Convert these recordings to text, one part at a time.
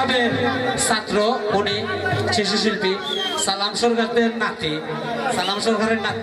সাহেবের ছাত্র উনি শিশুশিল্পী সালাম সরকারের নাতি সালাম সরকারের নাতি।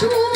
Thank you.